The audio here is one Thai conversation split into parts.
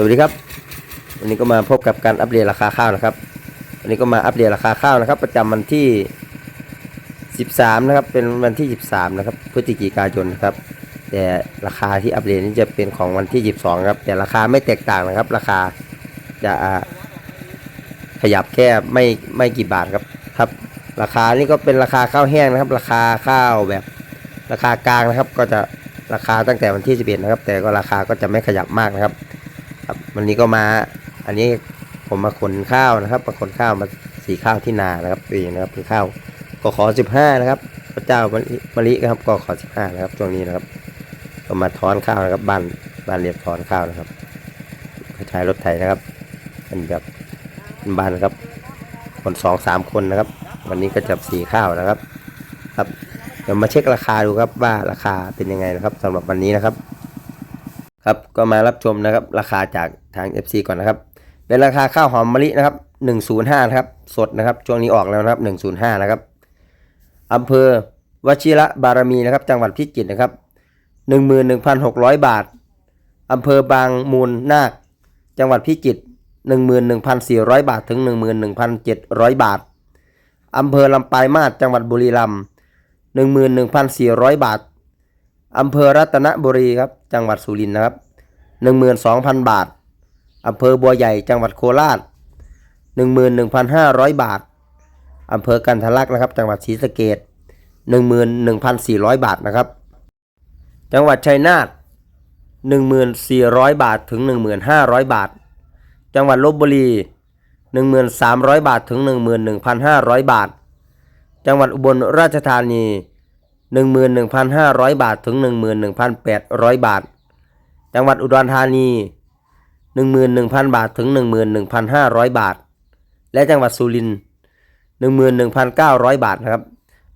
สวัสดีครับ วันนี้ก็มาพบกับการอัปเดตราคาข้าวนะครับ วันนี้ก็มาอัปเดตราคาข้าวนะครับ ประจำวันที่ 13 นะครับ เป็นวันที่ 13 นะครับ พฤศจิกายนนะครับ แต่ราคาที่อัปเดตนี้จะเป็นของวันที่22ครับ แต่ราคาไม่แตกต่างนะครับ ราคาจะขยับแค่ไม่ไม่กี่บาทครับครับ ราคานี่ก็เป็นราคาข้าวแห้งนะครับ ราคาข้าวแบบราคากลางนะครับ ก็จะราคาตั้งแต่วันที่ 11 นะครับ แต่ก็ราคาก็จะไม่ขยับมากนะครับ ครับวันนี้ก็มา อันนี้ผมมาขนข้าวนะครับมาขนข้าวมาสีข้าวที่นานะครับเองนะครับเป็นข้าวกขอสิบห้านะครับพระเจ้ามะลิมะลินะครับกขอสิบห้านะครับช่วงนี้นะครับก็มาถอนข้าวนะครับบ้านบ้านเรียบถอนข้าวนะครับใช้รถไถนะครับเป็นแบบเป็นบ้านนะครับ คนสองสามคนนะครับ วันนี้ก็จะสีข้าวนะครับ ครับเดี๋ยวมาเช็คราคาดูครับว่าราคาเป็นยังไงนะครับสำหรับวันนี้นะครับ ครับก็มารับชมนะครับราคาจากทาง FC ก่อนนะครับ เป็นราคาข้าวหอมมะลินะครับ 105นะครับสดนะครับช่วงนี้ออกแล้วนะครับ 105นะครับอำเภอวชิระบารมีนะครับ จังหวัดพิจิตรนะครับ 11,600 บาทอำเภอบางมูลนาค จังหวัดพิจิตร11,400 บาทถึง 11,700 บาทอำเภอลำปลายมาศจังหวัดบุรีรัมย์11,400 บาท อำเภอรัตนบุรีครับ จังหวัดสุรินทร์นะครับ 12,000 บาท อำเภอบัวใหญ่ จังหวัดโคราช 11,500 บาท อำเภอกันทะลักนะครับ จังหวัดศรีสะเกษ11,400 บาทนะครับ จังหวัดชัยนาท1,400 บาทถึง 1,500 บาท จังหวัดลบบุรี 1,300 บาทถึง 11,500 บาท จังหวัดอุบลราชธานี 11,500 บาทถึง 11,800 บาท จังหวัดอุดรธานี 11,000 บาทถึง 11,500 บาท และจังหวัดสุรินทร์11,900 บาทนะครับ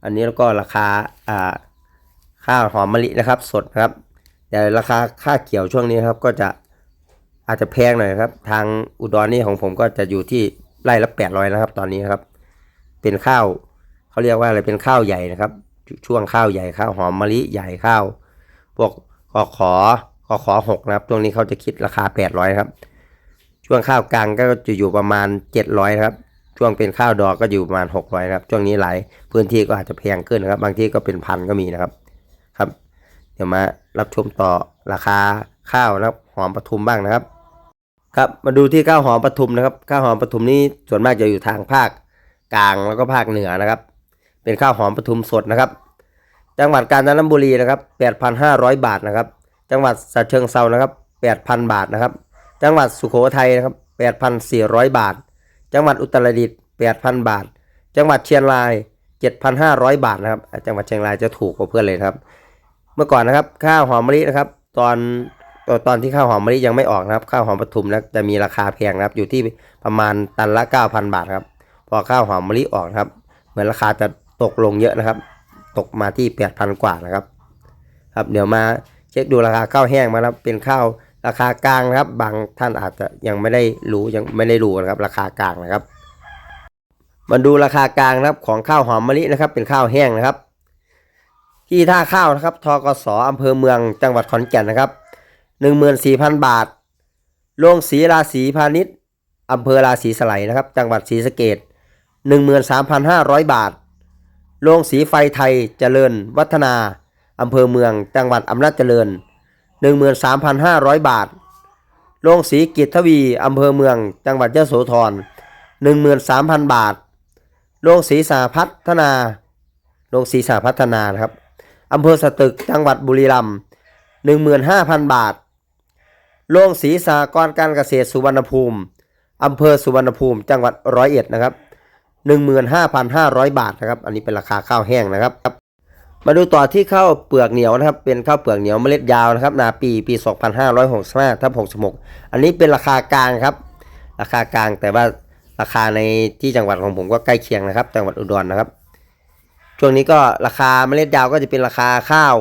อันนี้แล้วก็ราคาอ่าข้าวหอมมะลินะครับสดนะครับ แต่ราคาค่าเกี่ยวช่วงนี้ครับก็จะอาจจะแพงหน่อยครับ ทางอุดรนี่ของผมก็จะอยู่ที่ไร่ละ800นะครับ ตอนนี้ครับ เป็นข้าวเขาเรียกว่าอะไรเป็นข้าวใหญ่นะครับ ช่วงข้าวใหญ่ข้าวหอมมะลิใหญ่ข้าวพวกกอขอกอขอหกนะครับช่วงนี้เขาจะคิดราคาแปดร้อยครับ ช่วงข้าวกลางก็จะอยู่ประมาณเจ็ดร้อยครับ ช่วงเป็นข้าวดอกก็อยู่ประมาณหกร้อยครับ ช่วงนี้หลายพื้นที่ก็อาจจะแพงขึ้นนะครับ บางที่ก็เป็นพันก็มีนะครับ ครับ เดี๋ยวมารับชมต่อราคาข้าวนะครับหอมปทุมบ้างนะครับ ครับมาดูที่ข้าวหอมปทุมนะครับข้าวหอมปทุมนี่ส่วนมากจะอยู่ทางภาคกลางแล้วก็ภาคเหนือนะครับ เป็นข้าวหอมปทุมสดนะครับ จังหวัดกาญจนบุรีนะครับ 8,500 บาทนะครับ จังหวัดสระเชิงเซานะครับ 8,000 บาทนะครับ จังหวัดสุโขทัยนะครับ 8,400 บาท จังหวัดอุตรดิตถ์8,000 บาท จังหวัดเชียงราย 7,500 บาทนะครับ จังหวัดเชียงรายจะถูกกว่าเพื่อนเลยครับ เมื่อก่อนนะครับข้าวหอมมะลินะครับ ตอนตอนตอนที่ข้าวหอมมะลิยังไม่ออกนะครับ ข้าวหอมปทุมนะจะมีราคาแพงนะครับ อยู่ที่ประมาณตันละ 9,000 บาทครับ พอข้าวหอมมะลิออกนะครับ เหมือนราคาจะ ตกลงเยอะนะครับ ตกมาที่ 8,000 กว่านะครับ ครับเดี๋ยวมาเช็คดูราคาข้าวแห้งมาแล้วเป็นข้าวราคากลางนะครับ บางท่านอาจจะยังไม่ได้รู้ยังไม่ได้รู้นะครับ ราคากลางนะครับ มาดูราคากลางนะครับของข้าวหอมมะลินะครับ เป็นข้าวแห้งนะครับ ที่ท่าข้าวนะครับทกสอำเภอเมืองจังหวัดขอนแก่นนะครับ14,000 บาทโรงสีราศีพาณิชย์อำเภอราศีสไลนะครับ จังหวัดศรีสะเกษ13,500 บาท โรงสีไฟไทยเจริญ วัฒนาอำเภอเมืองจังหวัดอำนาจเจริญ 13,500 บาท โรงสีกิจทวีอำเภอเมืองจังหวัดยะโสธร 13,000 บาท โรงสีสาพัฒนา โรงสีสาพัฒนานะครับอำเภอสตึกจังหวัดบุรีรัมย์15,000 บาท โรงสีสากรการเกษตรสุวรรณภูมิอำเภอสุวรรณภูมิจังหวัดร้อยเอ็ดนะครับ 15,500 บาทนะครับ อันนี้เป็นราคาข้าวแห้งนะครับ มาดูต่อที่ข้าวเปลือกเหนียวนะครับ เป็นข้าวเปลือกเหนียวเมล็ดยาวนะครับ นาปีปี 2565ทับ66 อันนี้เป็นราคากลางครับ ราคากลางแต่ว่าราคาในที่จังหวัดของผมก็ใกล้เคียงนะครับ จังหวัดอุดรนะครับ ช่วงนี้ก็ราคาเมล็ดยาวก็จะเป็นราคาข้าว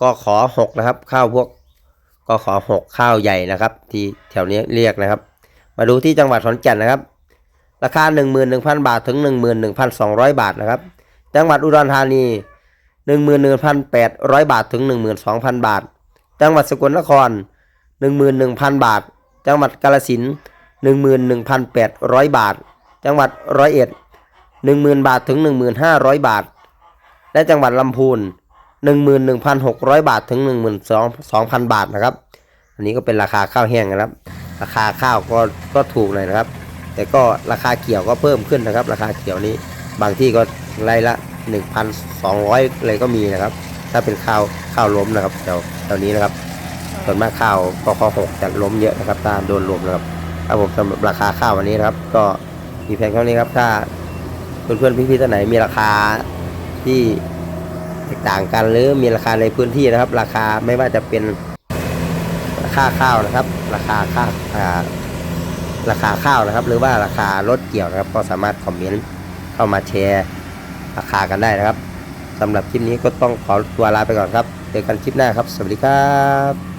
กขอ6นะครับ ข้าวพวกกขอ6ข้าวใหญ่นะครับ ที่แถวนี้เรียกนะครับ มาดูที่จังหวัดขอนแก่นนะครับ ราคา 11,000 บาทถึง 11,200 บาทนะครับ จังหวัดอุดรธานี 11,800 บาทถึง 12,000 บาท จังหวัดสกลนคร 11,000 บาท จังหวัดกาฬสินธุ์หนึ่งหมื่นหนึ่งพันแปดร้อยบาท จังหวัดร้อยเอ็ดหนึ่งหมื่นบาทถึงหนึ่งหมื่นห้าร้อยบาท และจังหวัดลำพูนหนึ่งหมื่นหนึ่งพันหกร้อยบาทถึงหนึ่งหมื่นสองสองพันบาทนะครับ อันนี้ก็เป็นราคาข้าวแห้งนะครับ ราคาข้าวก็ก็ถูกหน่อยนะครับ แต่ก็ราคาเกี่ยวก็เพิ่มขึ้นนะครับ ราคาเกี่ยวนี้ บางที่ก็ไร่ละ 1,200 เลยก็มีนะครับ ถ้าเป็นข้าวข้าวล้มนะครับแถวแถวนี้นะครับส่วนมากข้าวก็ข้อหกจะล้มเยอะนะครับถ้าโดนลมนะครับครับผมสำหรับราคาข้าววันนี้นะครับ ก็มีเพียงเท่านี้ครับ ถ้าเพื่อนๆพี่ๆท่านไหนมีราคาที่แตกต่างกันหรือมีราคาในพื้นที่นะครับ ราคาไม่ว่าจะเป็นราคาข้าวนะครับ ราคาข้าวอ่า ราคาข้าวนะครับ หรือว่าราคารถเกี่ยวนะครับ ก็สามารถคอมเมนต์เข้ามาแชร์ราคากันได้นะครับสำหรับคลิปนี้ก็ต้องขอตัวลาไปก่อนครับเจอกันคลิปหน้าครับ สวัสดีครับ